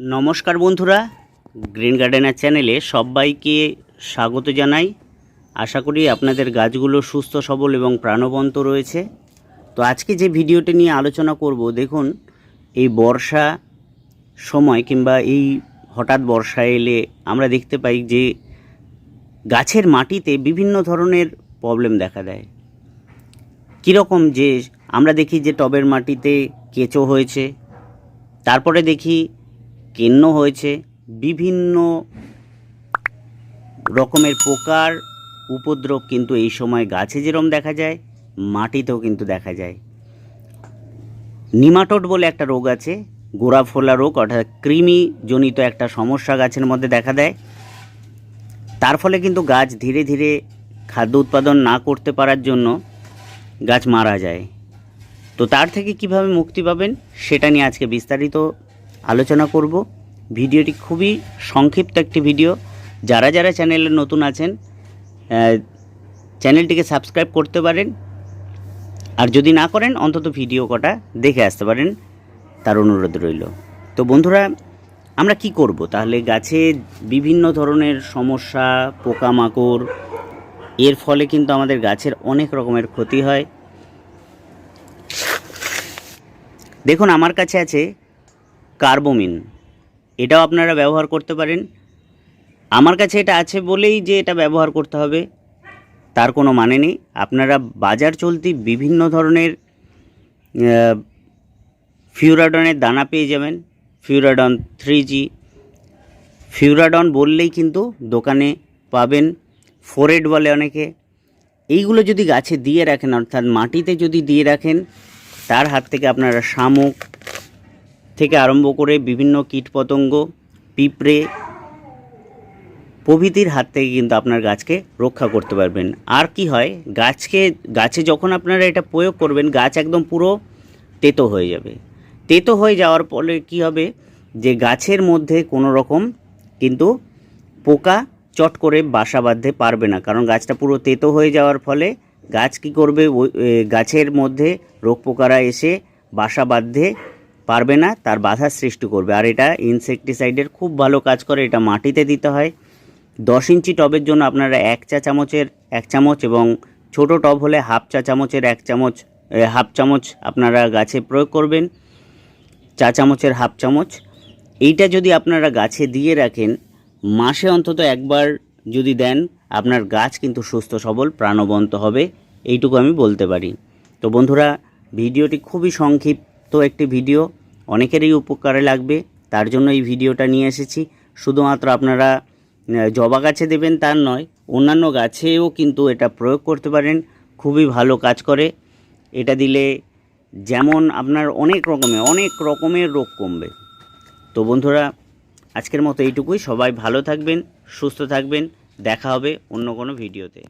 নমস্কার বন্ধুরা, green gardener চ্যানেলে সবাইকে স্বাগত জানাই। আশা করি আপনাদের গাছগুলো সুস্থ, সবল এবং প্রাণবন্ত রয়েছে। তো আজকে যে ভিডিওটি নিয়ে আলোচনা করব, দেখুন, এই বর্ষা সময় কিংবা এই হঠাৎ বর্ষা এলে আমরা দেখতে পাই যে গাছের মাটিতে বিভিন্ন ধরনের প্রবলেম দেখা দেয়। কীরকম যে আমরা দেখি যে টবের মাটিতে কেঁচো হয়েছে, তারপরে দেখি কেন্ন হয়েছে। বিভিন্ন রকমের পোকার উপদ্রব কিন্তু এই সময় গাছে যেরম দেখা যায়, মাটিতেও কিন্তু দেখা যায়। নিমাটোড বলে একটা রোগ আছে গোড়া ফোলা রোগ, অর্থাৎ কৃমি জনিত একটা সমস্যা গাছের মধ্যে দেখা দেয়। তার ফলে কিন্তু গাছ ধীরে ধীরে খাদ্য উৎপাদন না করতে পারার জন্য গাছ মারা যায়। তো তার থেকে কীভাবে মুক্তি পাবেন, সেটা নিয়ে আজকে বিস্তারিত আলোচনা করব। ভিডিওটি খুবই সংক্ষিপ্ত একটি ভিডিও। যারা যারা চ্যানেলে নতুন আছেন চ্যানেলটিকে সাবস্ক্রাইব করতে পারেন। আর যদি না করেন, অন্তত ভিডিও কটা দেখে আসতে পারেন। তার অনুরোধ রইল। তো বন্ধুরা, আমরা কি করব? তাহলে গাছে বিভিন্ন ধরনের সমস্যা, পোকামাকড়, এর ফলে কিন্তু আমাদের গাছের অনেক রকমের ক্ষতি হয়। দেখুন, আমার কাছে আছে কার্বোমিন। এটাও আপনারা ব্যবহার করতে পারেন। আমার কাছে এটা আছে বলেই যে এটা ব্যবহার করতে হবে, তার কোনো মানে নেই। আপনারা বাজার চলতি বিভিন্ন ধরনের ফিউরাডনের দানা পেয়ে যাবেন। ফিউরাডন থ্রি জি ফিউরাডন বললেই কিন্তু দোকানে পাবেন ফোরেড বলে অনেকে। এইগুলো যদি গাছে দিয়ে রাখেন, অর্থাৎ মাটিতে যদি দিয়ে রাখেন, তার হাত থেকে আপনারা শামুক থেকে আরম্ভ করে বিভিন্ন কীটপতঙ্গ, পিঁপড়ে প্রভৃতির হাত থেকে কিন্তু আপনার গাছকে রক্ষা করতে পারবেন। আর কি হয়, গাছকে, গাছে যখন আপনারা এটা প্রয়োগ করবেন, গাছ একদম পুরো তেতো হয়ে যাবে। তেতো হয়ে যাওয়ার ফলে কি হবে যে গাছের মধ্যে কোনো রকম কিন্তু পোকা চট করে বাসা বাঁধতে পারবে না। কারণ গাছটা পুরো তেতো হয়ে যাওয়ার ফলে গাছ কি করবে? গাছের মধ্যে রোগ পোকারা এসে বাসা বাঁধতে পারবে না, তার বাধা সৃষ্টি করবে। আর এটা ইনসেকটিসাইডের খুব ভালো কাজ করে, এটা মাটিতে দিতে হয়। দশ ইঞ্চি টবের জন্য আপনারা এক চা চামচের, এক চামচ এবং ছোট টব হলে হাফ চা চামচের এক চামচ হাফ চামচ আপনারা গাছে প্রয়োগ করবেন, চা চামচের হাফ চামচ। এইটা যদি আপনারা গাছে দিয়ে রাখেন, মাসে অন্তত একবার যদি দেন, আপনার গাছ কিন্তু সুস্থ, সবল, প্রাণবন্ত হবে, এইটুকু আমি বলতে পারি। তো বন্ধুরা, ভিডিওটি খুবই সংক্ষিপ্ত একটি ভিডিও। অনেকেরই উপকারে লাগবে, তার জন্য এই ভিডিওটা নিয়ে এসেছি। শুধুমাত্র আপনারা জবা গাছে দেবেন তার নয়, অন্যান্য গাছেও কিন্তু এটা প্রয়োগ করতে পারেন, খুবই ভালো কাজ করে। এটা দিলে যেমন আপনার অনেক রকমের অনেক রকমের রোগ কমবে। তো বন্ধুরা, আজকের মতো এইটুকুই। সবাই ভালো থাকবেন, সুস্থ থাকবেন। দেখা হবে অন্য কোনো ভিডিওতে।